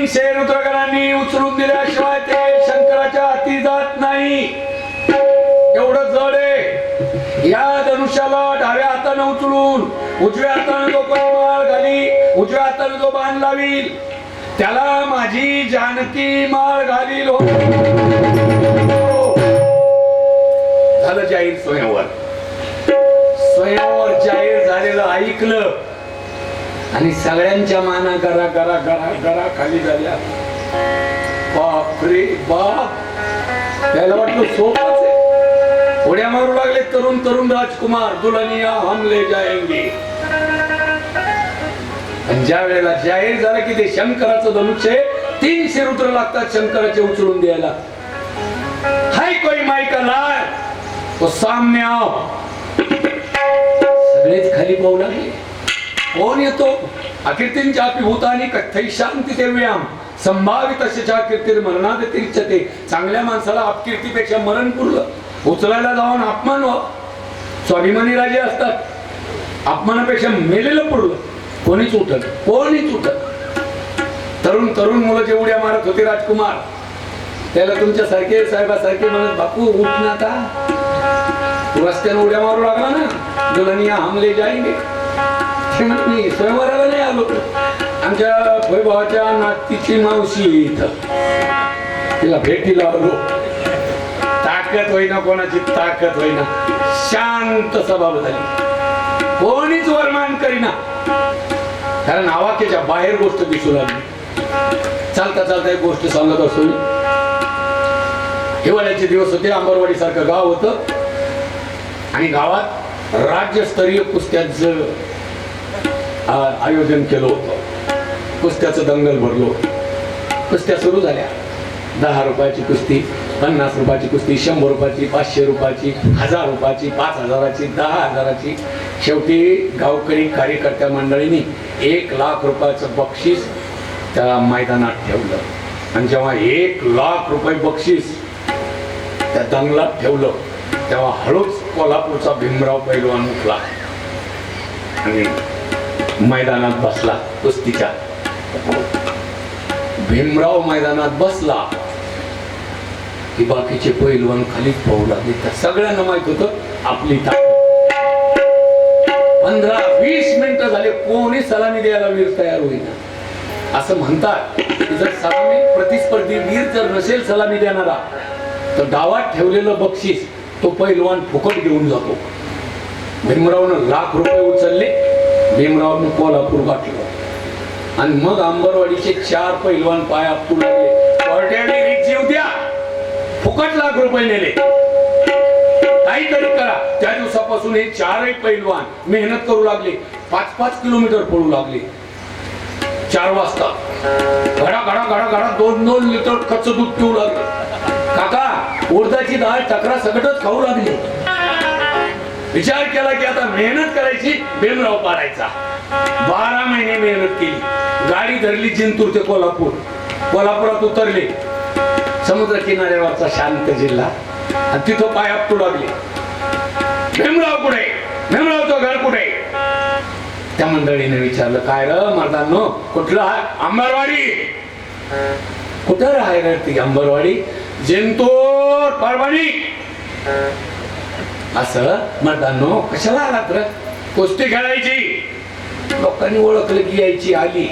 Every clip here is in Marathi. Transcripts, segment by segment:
तीन तीनशे रुद्रगणांनी उचलून दिल्याशिवाय ते शंकराच्या हाती जात नाही. एवढं जड आहे. या धनुष्याला डाव्या हाताने उचलून उजव्या हाताने जो परिमाळ घाली उजव्या हाताने जो बाण लावील. त्याला माझी जानकी माळ घालील हो. झालं जाहीर स्वयंवर स्वयंवर जाहीर झालेलं ऐकलं. आणि सगळ्यांच्या माना करा करा करा करा खाली झाल्या. बापरे बाप. त्याला वाटलं सोपच आहे. उड्या मारू लागले तरुण तरुण राजकुमार. दुलनिया हमले जायंगे. आणि ज्या वेळेला जाहीर झालं की ते शंकराचं धनुष्य आहे, तीनशे रुद्र लागतात शंकराचे उचलून द्यायला. हाय कोई माई का लाल. तो सामने आओ. सगळेच खाली पाहू लागले. कोण येतो? अकीर्तींच्या भूतानी कथ्थै शांती व्यायाम संभावित अशा कीर्ती मरणात तीर्चते चांगल्या माणसाला अपकीर्तीपेक्षा मरण पुरलं. उचलायला जाऊन अपमान व्हा. स्वाभिमानी राजे असतात. अपमानापेक्षा मेलेलं पुरलं. कोणीच उठत कोणीच उठत. तरुण तरुण मुलं जे उड्या मारत होते राजकुमार त्याला तुमच्या सारखे साहेबासारखे म्हणत बापू उठ ना का तू रस्त्याने उड्या मारू लागला ना. दुलनिया हमले जाईंगे मी स्वयंवराला नाही आलो. आमच्या वैभवाच्या नातीची मावशी इथं. तिला भेटीला आलो. ताकद होईना कोणाची ताकद होईना. शांत स्वभाव झाली. कोणीच वरमान करीना. कारण आवाक्याच्या बाहेर गोष्ट दिसू लागली चालता चालता एक गोष्ट सांगत असतो मी. हिवाळ्याचे दिवस होते अंबरवाडी सारखं गाव होतं. आणि गावात राज्यस्तरीय कुस्त्याचं आयोजन केलं होतं. कुस्त्याचं दंगल भरलो कुस्त्या सुरू झाल्या. दहा रुपयाची कुस्ती पन्नास रुपयाची कुस्ती शंभर रुपयाची पाचशे रुपयाची हजार रुपयाची पाच हजाराची दहा हजाराची. शेवटी गावकरी कार्यकर्त्या मंडळींनी एक लाख रुपयाचं बक्षीस त्या मैदानात ठेवलं. आणि जेव्हा एक लाख रुपये बक्षीस त्या दंगलात ठेवलं तेव्हा हळूच कोल्हापूरचा भीमराव पैलवान उठला. आणि मैदानात बसला कुस्तीच्या. भीमराव मैदानात बसला. की बाकीचे पैलवान खाली पाहू लागले. त्या सगळ्यांना माहीत होतं आपली ताकद. पंधरा वीस मिनिटं झाले कोणी सलामी द्यायला वीर तयार होईना. असं म्हणतात की जर सलामी प्रतिस्पर्धी वीर जर नसेल सलामी देणारा तर गावात ठेवलेलं बक्षीस तो पैलवान फुकट घेऊन जातो. भीमरावनं लाख रुपये उचलले. भीमराव कोल्हापूर गाठलं आणि मग अंबरवाडीचे चार पैलवान पाय आपटू लागले जीव द्या. फुकट लाख रुपये नेले. काहीतरी करा. त्या दिवसापासून हे चारही पैलवान मेहनत करू लागले. पाच पाच किलोमीटर पळू लागले. चार वाजता. घडा घडा घडा घडा. दोन दोन लिटर कच्च दूध पिऊ लागले. काका उडदाची डाळ टकरा सगळंच खाऊ लागली. विचार केला की आता मेहनत करायची भीमराव पाडायचा. बारा महिने मेहनत केली. गाडी धरली जिंतूर ते कोल्हापूर. कोल्हापुरात उतरले. समुद्र किनाऱ्यावरचा शांत जिल्हा. आणि तिथं पाय आपटू लागले. भीमराव कुठे? भीमरावचं घर कुठे? त्या मंडळीने विचारलं काय र मर्दांनो कुठलं आहे अंबरवाडी. कुठं राहायला ती अंबरवाडी? जिंतूर परभणी. असं मर्दांनो कशाला आलात र? कुस्ती खेळायची. लोकांनी ओळखलं की यायची आली.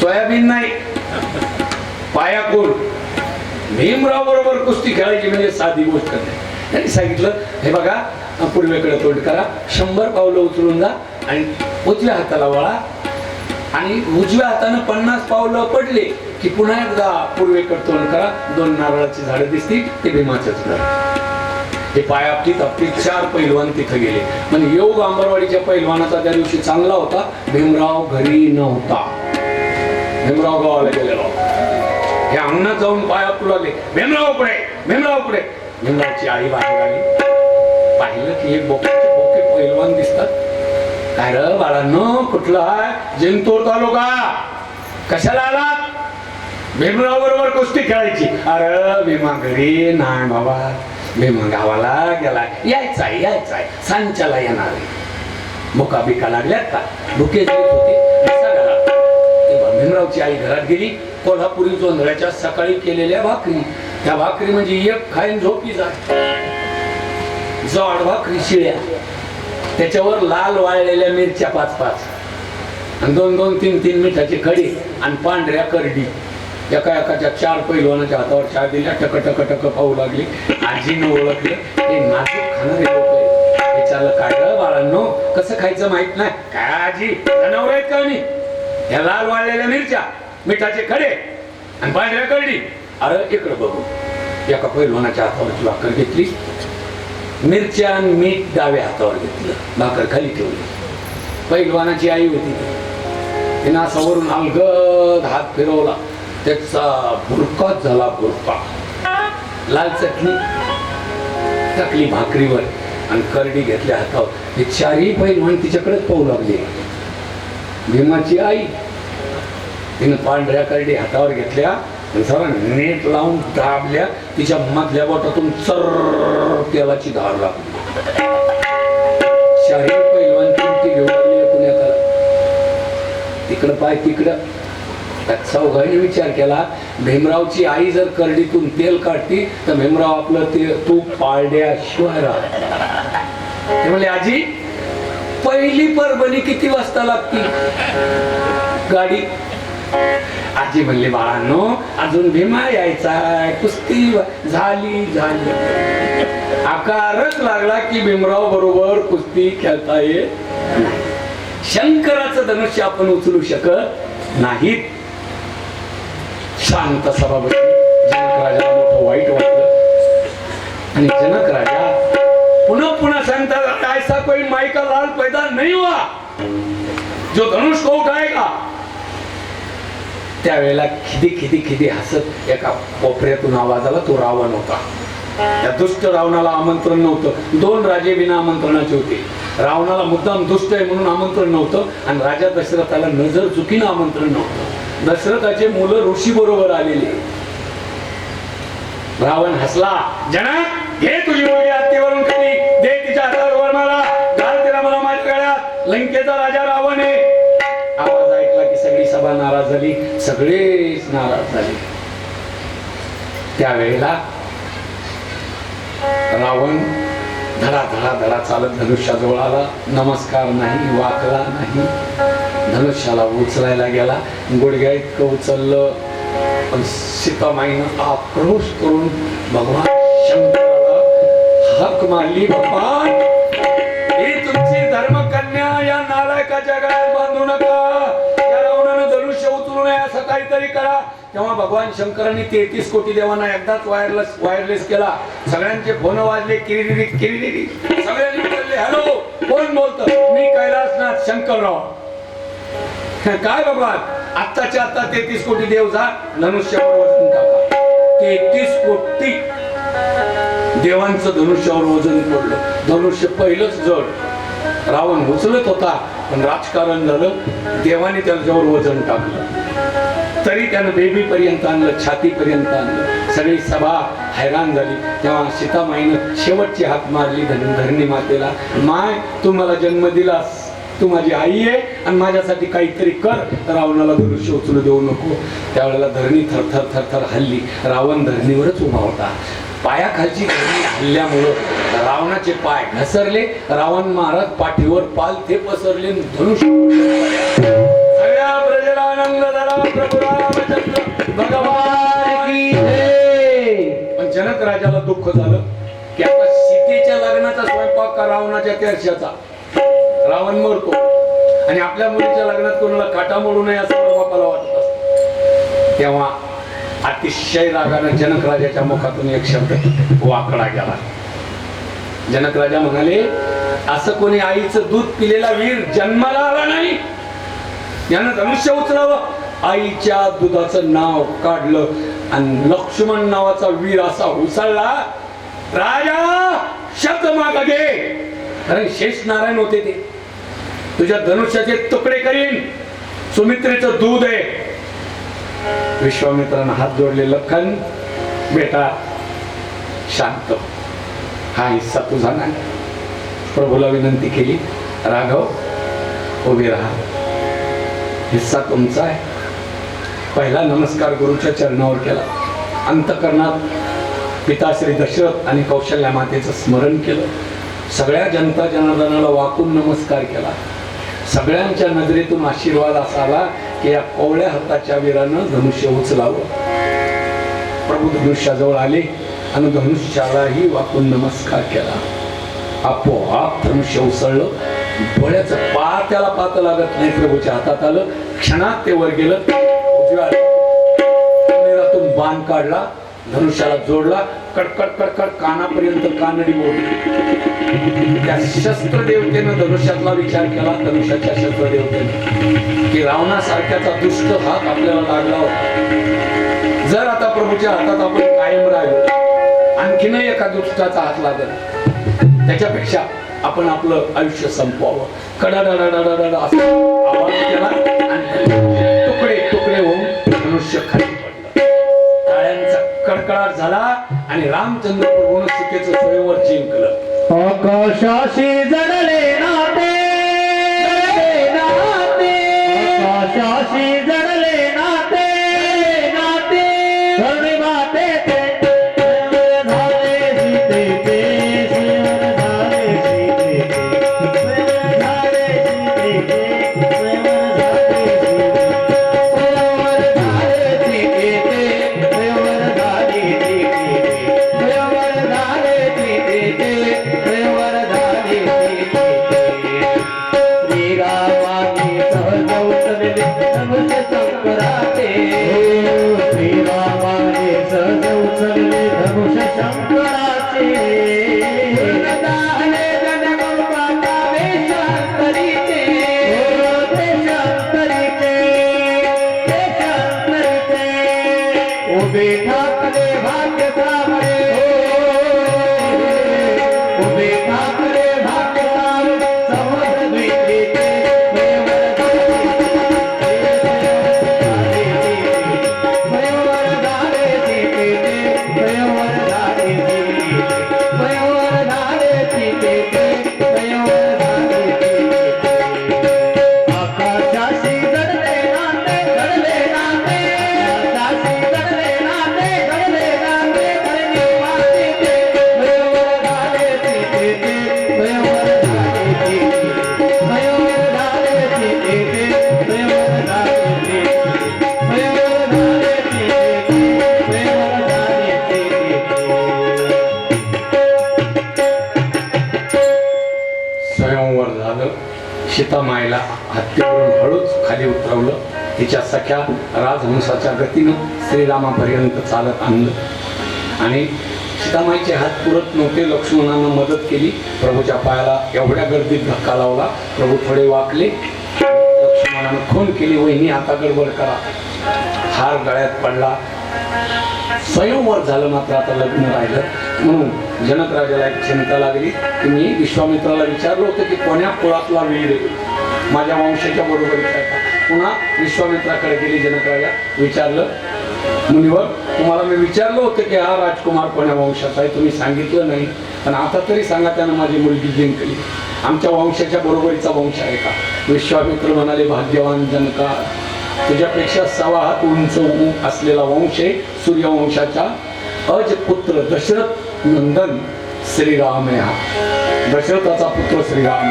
सोयाबीन नाही. पायाकूल. भीमराव बरोबर कुस्ती खेळायची म्हणजे साधी गोष्ट नाही. त्यांनी सांगितलं हे बघा पूर्वेकडे तोंड करा. शंभर पावलं उचलून जा आणि उजव्या हाताला वळा. आणि उजव्या हातानं पन्नास पावलं पडले की पुन्हा एकदा पूर्वेकडे तोंड करा. दोन नारळाची झाडं दिसतील ते भीमाचंच घर हे पायापटीत आपली चार पैलवान तिथं गेले. म्हणजे योग अंबरवाडीच्या पैलवानाचा त्या दिवशी चांगला होता. भीमराव घरी नव्हता. भीमराव गावाला गेलेला. हे अंगणात जाऊन पाया आपटू भीमराव पुढे भीमराव पुढे भीमरावची आई बाहेर आली. पाहिलं की एक बोके बोके पैलवान दिसतात. काय र बाळांनो कुठला आहे जिंतूर तालुका? कशाला आला? भीमराव बरोबर कुस्ती खेळायची. अरे भीमा घरी नाही बाबा. भीमा गावाला गेला यायचा यायचा सांच्याला येणार आहे. बिका लागल्यात का? भुके होते. तेव्हा भीमरावची आई घरात गेली. कोल्हापुरी जोंधळ्याच्या सकाळी केलेल्या भाकरी. त्या भाकरी म्हणजे एक खाईन झोपी जात. जाड भाकरी शिळ्या. त्याच्यावर लाल वाळलेल्या मिरच्या पाच पाच आणि दोन दोन तीन तीन मिठाची खडी आणि पांढऱ्या करडी. एका एकाच्या चार पैलवानाच्या हातावर चार दिल्या टक टक टक पाहू लागली. आजीनं ओळखले हे नाजूक खाणारे लोक आहे विचारलं काढलं बाळांनो. कसं खायचं माहीत नाही. काय आजी जनावर आहेत का मी या लाल वाळलेल्या मिरच्या मिठाचे खडे आणि पांढऱ्या करडी. अरे इकडं बघू. एका पैलवानाच्या हातावरची भाकर घेतली. मिरच्या आणि मीठ डाव्या हातावर घेतलं. भाकर खाली ठेवली. पैलवानाची आई होती तिनं असा वरून अलगद हात फिरवला. त्याचा भुरकाच झाला भुरका लाल चटणी टाकली भाकरीवर आणि करडी घेतल्या हातावर. हे चारही पैलवान तिच्याकडेच पाहू लागले. भीमाची आई तिनं पांढऱ्या करडी हातावर घेतल्या आणि नेट लावून दाबल्या. तिच्या मधल्या बोटातून चर तेलाची धार लागली. चारही पैलवान ती घेऊन लागली तिकडं पाय तिकडं. त्यात चौघांनी विचार केला भीमरावची आई जर करडीतून तेल काढती तर भीमराव आपलं ते तूप पाळल्याशिवाय राहत म्हणले आजी पहिली परभणी किती वाजता लागती? गाडी. आजी म्हणली बाळांनो अजून भीमा यायचा कुस्ती झाली झाली. आकारच लागला की भीमराव बरोबर कुस्ती खेळता येत शंकराचं धनुष्य आपण उचलू शकत नाहीत. शांत सभा बसली जनक राजाला मोठं वाईट वाटलं. आणि जनक राजा पुन्हा पुन्हा सांगतात ऐसा कोई माई का लाल पैदा नहीं हुआ. जो धनुष को उठाएगा. त्यावेळेला खिदी खिदी खिदी हसत एका कोपऱ्यातून आवाज आला तो रावण होता. त्या दुष्ट रावणाला आमंत्रण नव्हतं. दोन राजे विना आमंत्रणाचे होते. रावणाला मुद्दाम दुष्ट आहे म्हणून आमंत्रण नव्हतं. आणि राजा दशरथाला नजर चुकीनं आमंत्रण नव्हतं. दशरथाचे मुलं ऋषी बरोबर आलेले. रावण हसला. जनक घे तुझी मुलगी हत्तीवरून खाली. दे तिच्या हातावर मला घाल तिला मला माझ्या गळ्यात. लंकेचा राजा रावण आहे. आवाज ऐकला की सगळी सभा नाराज झाली. सगळेच नाराज झाले. त्यावेळेला रावण धडा धडा धडा चालत धनुष्याजवळ आला. नमस्कार नाही वाकला नाही. धनुष्याला उचलायला गेला. गुडघ्या इतकं उचललं. पण सीतामाईनं आक्रोश करून भगवान शंकराला हक मारली भगवान ही तुमची धर्मकन्या या नालायकाच्या गळ्यात बांधू नका. या रावणानं धनुष्य उचलू नये असं काहीतरी करा. तेव्हा भगवान शंकरांनी तेहतीस कोटी देवांना एकदाच वायरलेस वायरलेस केला. सगळ्यांचे फोन वाजले किरिरी किरिरी सगळ्यांनी हॅलो कोण बोलत? मी कैलासनाथ शंकरराव. काय बाबा? आत्ताच्या आता तेहतीस कोटी देव जा धनुष्यावर वजन टाका. तेहतीस कोटी देवांचं धनुष्यावर वजन पडलं. धनुष्य पहिलंच जड. रावण उचलत होता पण राजकारण झालं. देवाने त्याच्यावर वजन टाकलं. तरी त्यानं बेबी पर्यंत आणलं छाती पर्यंत आणलं. सगळी सभा हैराण झाली. तेव्हा सीतामाईनं शेवटची हात मारली धन धरणी मातेला. माय तू मला जन्म दिलास. तू माझी आई आहे आणि माझ्यासाठी काहीतरी कर. रावणाला धनुष्य उचलू देऊ नको. त्यावेळेला धरणी थरथर थरथर हल्ली. रावण धरणीवरच उभा होता. पायाखालची धरणी हल्ल्यामुळं रावणाचे पाय घसरले. रावण महाराज पाठीवर पाल ते पसरले धनुष्य सगळ्या प्रजेला आनंद झाला. प्रभू रामचंद्र भगवान पण जनक राजाला दुःख झालं. की आता सीतेच्या लग्नाचा स्वयंपाक का रावणाच्या त्या रावण मरतो. आणि आपल्या मुलीच्या लग्नात कोणाला काटा मोडू नये असं बापाला वाटत असत. तेव्हा अतिशय रागानं जनक राजाच्या मुखातून एक शब्द वाकडा गेला. जनक राजा म्हणाले असं कोणी आईचं दूध पिलेला वीर जन्माला आला नाही. यानं धनुष्य उचलावं. आईच्या दुधाचं नाव काढलं आणि लक्ष्मण नावाचा वीर असा उसळला राजा शब्द माग घे. कारण शेष नारायण होते ते. तुझ्या धनुष्याचे तुकडे करीन. सुमित्रेचं दूध आहे. विश्वामित्रानं हात जोडले लखन बेटा शांत हो. हा. हिस्सा तुझा नाही. प्रभूला विनंती केली राघव उभे राहा. हिस्सा तुमचा आहे. पहिला नमस्कार गुरुच्या चरणावर केला. अंतकरणात पिता श्री दशरथ आणि कौशल्या मातेचं स्मरण केलं. सगळ्या जनता जनार्दनाला वाकून नमस्कार केला. सगळ्यांच्या नजरेतून आशीर्वाद असा आला की या कोवळ्या हाताच्या वीरानं धनुष्य उचलावं. प्रभू धनुष्याजवळ आले आणि धनुष्यालाही वाकून नमस्कार केला. आपोआप धनुष्य उसळलं. डोळ्याचं पा त्याला पात लागत नाही प्रभूच्या हातात आलं. क्षणात ते वर गेलं. उजव्यातून बाण काढला. धनुष्याला जोडला. कडकड कडकड कानापर्यंत कानडी ओढली त्या शस्त्रदेवतेनं धनुष्यातला विचार केला धनुष्याच्या शस्त्रदेवतेनं की रावणासारख्याचा दुष्ट हात आपल्याला लागला होता. जर आता प्रभूच्या हातात आपण कायम राहिलो आणखीनही एका दुष्टाचा हात लागल. त्याच्यापेक्षा आपण आपलं आयुष्य संपवावं. कडाडाडाडाडा असं आवाज केला आणि तुकडे तुकडे होऊन मनुष्य खाली पडलं टाळ्यांचा कडकडाट झाला आणि रामचंद्र प्रभून सीतेचं स्वयंवर जिंकलं আকাশ আসে যারা तिच्या सख्या राजहंसाच्या गतीनं श्रीरामापर्यंत चालत आणलं. आणि सीतामाईचे हात पुरत नव्हते लक्ष्मणानं मदत केली. प्रभूच्या पायाला एवढ्या गर्दीत धक्का लावला. प्रभू थोडे वाकले. लक्ष्मणानं खून केली. वहिनी आता गडबड करा. हार गळ्यात पडला. स्वयंवर झालं मात्र आता लग्न राहिलं. म्हणून जनक राजाला एक चिंता लागली. की मी विश्वामित्राला विचारलं होतं की कोण्या कुळातला वीर माझ्या वंशाच्या बरोबरीचा पुन्हा विश्वामित्राकडे गेली जनकराजा विचारलं मुनिवर तुम्हाला मी विचारलं होतं की हा राजकुमार कोण्या वंशाचा आहे? तुम्ही सांगितलं नाही. पण आता तरी सांगा त्यानं माझी मुलगी जिंकली. आमच्या वंशाच्या बरोबरीचा वंश आहे का? विश्वामित्र म्हणाले भाग्यवान जनका तुझ्यापेक्षा सवा हात उंच असलेला वंश आहे सूर्यवंशाचा अज पुत्र दशरथ नंदन श्रीराम या दशरथाचा पुत्र श्रीराम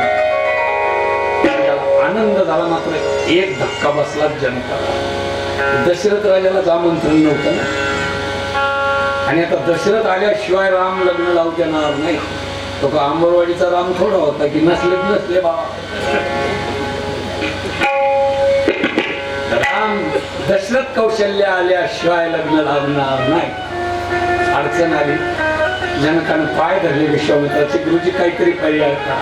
आनंद झाला मात्र एक धक्का बसला जनकाला दशरथ राजाला आमंत्रण नव्हतं ना. आणि आता दशरथ आल्याशिवाय राम लग्न लावू देणार नाही. तो का आंबरवाडीचा राम थोडा होता की नसले नसले बाबा. राम दशरथ कौशल्य आल्याशिवाय लग्न लावणार नाही. अडचण आली. जनकानं पाय धरले विश्वामित्राचे. गुरुजी काहीतरी पर्याय का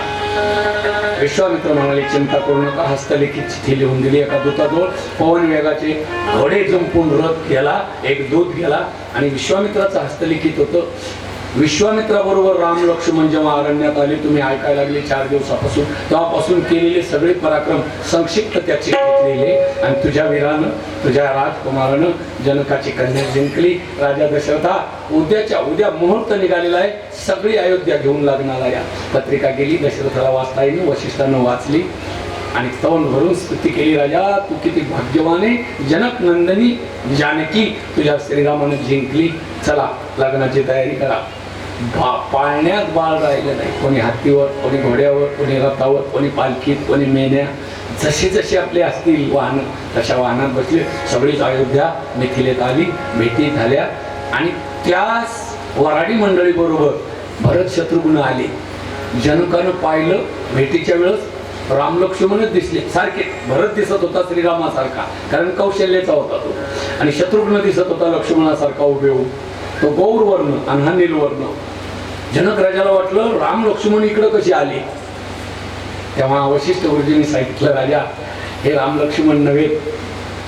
विश्वामित्र म्हणाले चिंता करू नका हस्तलिखित चिठ्ठी लिहून दिली एका दूताजवळ. पवन वेगाचे घोडे जुंपून रथ गेला एक दूत गेला आणि विश्वामित्राचं हस्तलिखित होतं. विश्वामित्राबरोबर राम लक्ष्मण जेव्हा अरण्यात आले तुम्ही ऐकायला लागले चार दिवसापासून. तेव्हापासून केलेले सगळे पराक्रम संक्षिप्त त्याचे घेतलेले. आणि तुझ्या वीरानं तुझ्या राजकुमारानं जनकाची कन्या जिंकली. राजा दशरथा उद्याच्या उद्या मुहूर्त निघालेला आहे. सगळी अयोध्या घेऊन लागणार या पत्रिका गेली दशरथाला वाचता येईल वशिष्ठानं वाचली. आणि तोंड भरून स्तुती केली राजा तू किती भाग्यवाने जनक नंदनी जानकी तुझ्या श्रीरामानं जिंकली. चला लग्नाची तयारी करा. पाळण्यात बाळ राहिलं नाही. कोणी हत्तीवर कोणी घोड्यावर कोणी रथावर कोणी पालखीत कोणी मेन्या जसे जसे आपले असतील वाहन तशा वाहनात बसले. सगळीच अयोध्या मिथिलेत आली भेटी झाल्या. आणि त्याच वराडी मंडळीबरोबर भरत शत्रुघ्न आले. जनकानं पाहिलं भेटीच्या वेळेस राम लक्ष्मणच दिसले. सारखे भरत दिसत होता श्रीरामासारखा. कारण कौशल्याचा होता तो. आणि शत्रुघ्न दिसत होता लक्ष्मणासारखा उभे होऊन. तो गौरवर्ण आणि हा नीलवर्ण जनक राजाला वाटलं राम लक्ष्मण इकडं कसे आले? तेव्हा वशिष्ठ गुरुजींनी सांगितलं राजा हे राम लक्ष्मण नव्हे.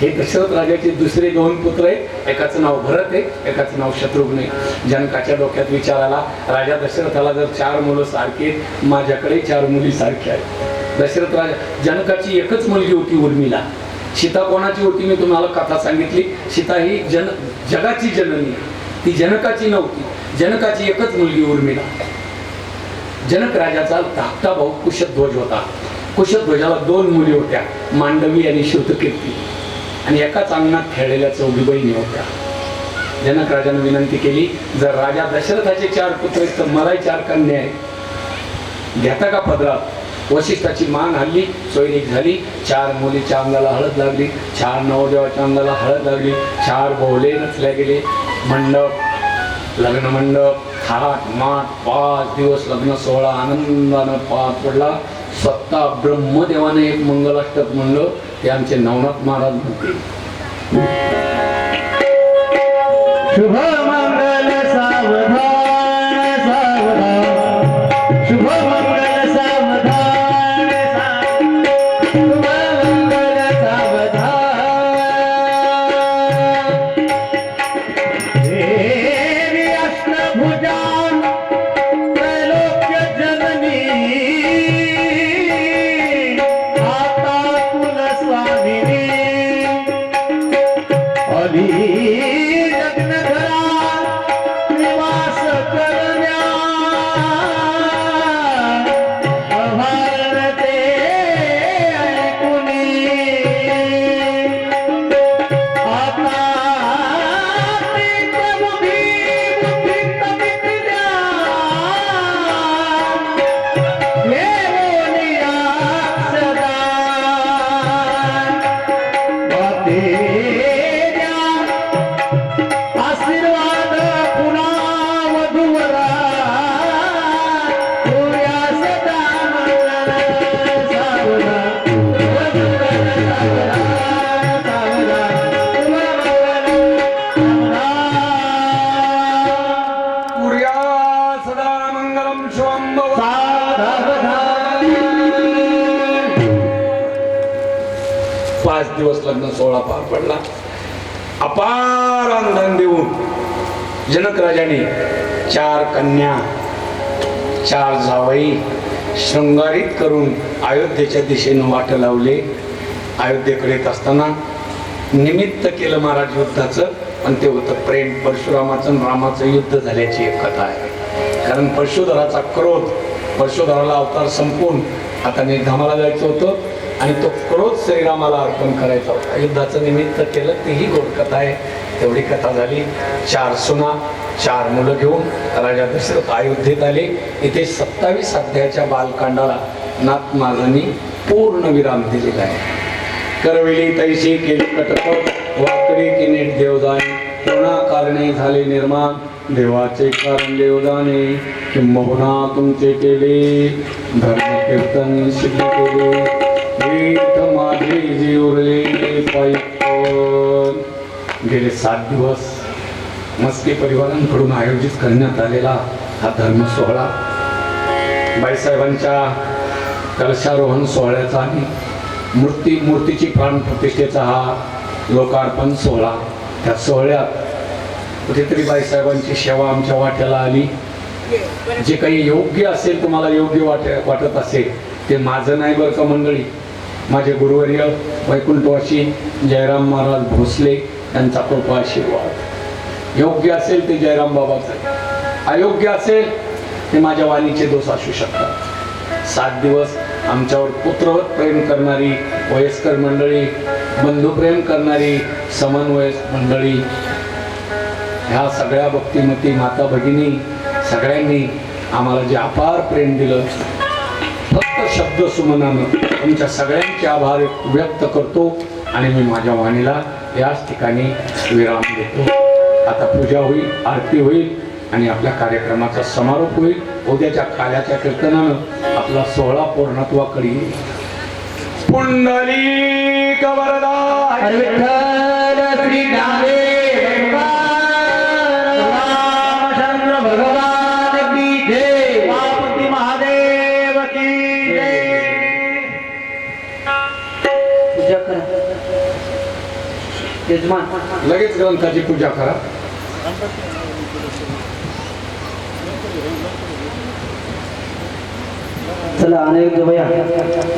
हे दशरथ राजाचे दुसरे दोन पुत्र आहेत. एकाचं नाव भरत आहे एकाचं नाव शत्रुघ्न आहे. जनकाच्या डोक्यात विचार आला राजा दशरथाला जर चार मुलं सारखे माझ्याकडे चार मुली सारख्या आहेत. दशरथ राजा जनकाची एकच मुलगी होती उर्मिला. सीता कोणाची होती? मी तुम्हाला कथा सांगितली. सीता ही जन जगाची जननी. ती जनकाची नव्हती. जनकाची एकच मुलगी उर्मिला. जनक राजाचा धाकटा भाऊ कुशध्वज होता. कुशध्वजाला दोन मुली होत्या मांडवी आणि श्रुतकीर्ती. आणि एकाच अंगणात खेळलेल्या चौघी बहिणी होत्या. जनक राजाने विनंती केली जर राजा दशरथाचे चार पुत्र आहेत तर मलाही चार कन्या आहेत. घेता का पदरात? वशिष्ठाची मान हल्ली सोयरीक झाली चार मुलीच्या अंगाला हळद लागली चार नवदेवाच्या अंगाला हळद लागली चार भोवले नचल्या गेले मंडप लग्न मंडप थाट माठ पाच दिवस लग्न सोहळा आनंदानं पार पडला. स्वतः ब्रह्मदेवाने एक मंगलाष्टक म्हणलं ते आमचे नवनाथ महाराज म्हणते शुभ दिवस लग्न सोहळा पार पडला. अपार आनंद देऊन जनक राजाने चार कन्या चार जावई शृंगारित करून अयोध्येच्या दिशेनं वाट लावले. अयोध्येकडे येत असताना निमित्त केलं महाराज युद्धाचं पण ते होतं प्रेम. परशुरामाचं आणि रामाचं युद्ध झाल्याची एक कथा आहे. कारण परशुधराचा क्रोध परशुधराला अवतार संपून आता निर्धामाला जायचं होतं. आणि तो क्रोध श्रीरामाला अर्पण करायचा होता. युद्धाचं निमित्त केलं तीही गोड कथा आहे. तेवढी कथा झाली. चार सुना चार मुलं घेऊन राजा दशरथ अयोध्येत आले. इथे सत्तावीस अध्यायाच्या बालकांडाला नाथ महाराजांनी पूर्ण विराम दिलेला आहे. करविली तैशी केली कटक वाकडी की नीट देवदान. कोणा कारणे झाले निर्माण. देवाचे कारण देवदाने. किंबहुना तुमचे केले. धर्म कीर्तन सिद्ध केले. एक माझे जे गेले सात दिवस मस्के परिवारांकडून आयोजित करण्यात आलेला हा धर्म सोहळा बाईसाहेबांच्या कलशारोहण सोहळ्याचा आणि मूर्ती मूर्तीची प्राणप्रतिष्ठेचा हा लोकार्पण सोहळा. त्या सोहळ्यात कुठेतरी बाईसाहेबांची सेवा आमच्या वाट्याला आली. जे काही योग्य असेल तुम्हाला योग्य वाट वाटत असेल ते माझं नाही बरं का मंडळी? माझे गुरुवर्य वैकुंठवासी जयराम महाराज भोसले यांचा कृपा आशीर्वाद. योग्य असेल ते जयराम बाबाचं. अयोग्य असेल ते माझ्या वाणीचे दोष असू शकतात. सात दिवस आमच्यावर पुत्रवत प्रेम करणारी वयस्कर मंडळी बंधुप्रेम करणारी समन्वय मंडळी ह्या सगळ्या भक्तिमती माता भगिनी सगळ्यांनी आम्हाला जे अपार प्रेम दिलं फक्त शब्द सुमनानं तुमच्या सगळ्यांचे आभार व्यक्त करतो आणि मी माझ्या वाणीला याच ठिकाणी विराम देतो. आता पूजा होईल आरती होईल आणि आपल्या कार्यक्रमाचा समारोप होईल. उद्याच्या काल्याच्या कीर्तनानं आपला सोहळा पूर्णत्वाकडे येईल. पुंडली कवरदा लगेच ग्रंथाची पूजा करा. चला अनेक जवया